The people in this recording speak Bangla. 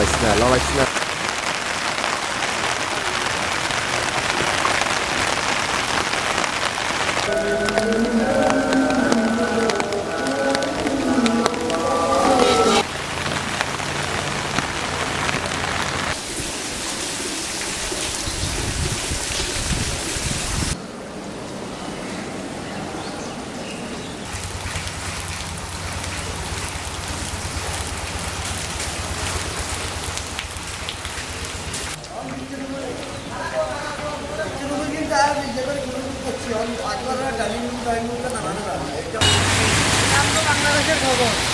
Lawaj snell, lawaj snell. বাংলাদেশের খবর।